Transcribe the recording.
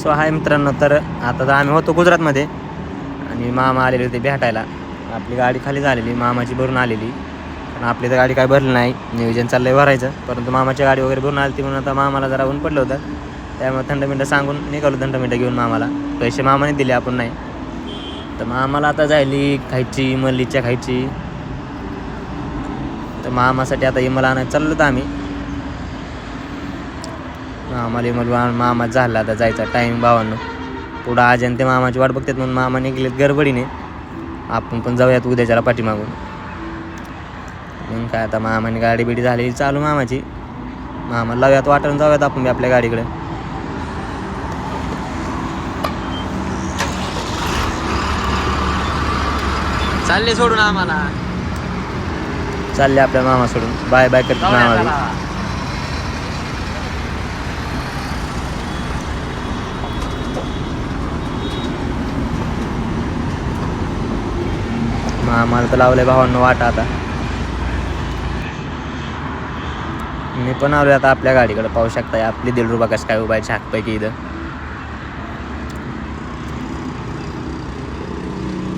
So हाय मित्रांनो तर आता तर आम्ही होतो गुजरातमध्ये. आणि मामा आलेले होते भेटायला. आपली गाडी खाली झालेली मामाची भरून आलेली. पण आपली तर गाडी काय भरली नाही. नियोजन चाललं आहे भरायचं. परंतु मामाची गाडी वगैरे भरून आली ती म्हणून आता मामाला जरा ऊन पडलं होतं. त्यामुळे थंड मिनटं सांगून निघालो थंड मिनटं घेऊन मामाला. पैसे मामाने दिले आपण नाही. तर मामाला आता जायली खायची मल्लीच्या खायची. तर मामासाठी आता इमला आणायला चाललो होतं आम्ही. मामाला इमल मामा झाला आता जायचा टाईम भावांनो. पुढं आज आणि ते मामाची वाट बघतात म्हणून मामा निघलेत गडबडीने. आपण पण जाऊयात उद्याच्याला पाठीमागून. मग काय आता मामाने गाडी बिडी झाली चालू मामाची. मामा लावूयात वाटून जाऊयात आपण बी आपल्या गाडीकडे. चालले सोडून आम्हाला. चालले आपल्या मामा सोडून. बाय बाय करत मामा हां मला तर आहे भावांना वाटा आता. मी पण आलो आता आपल्या गाडीकडे पाहू शकताय. आपली दीड रुपया कसं काय उभा आहे छाकपैकी इथं.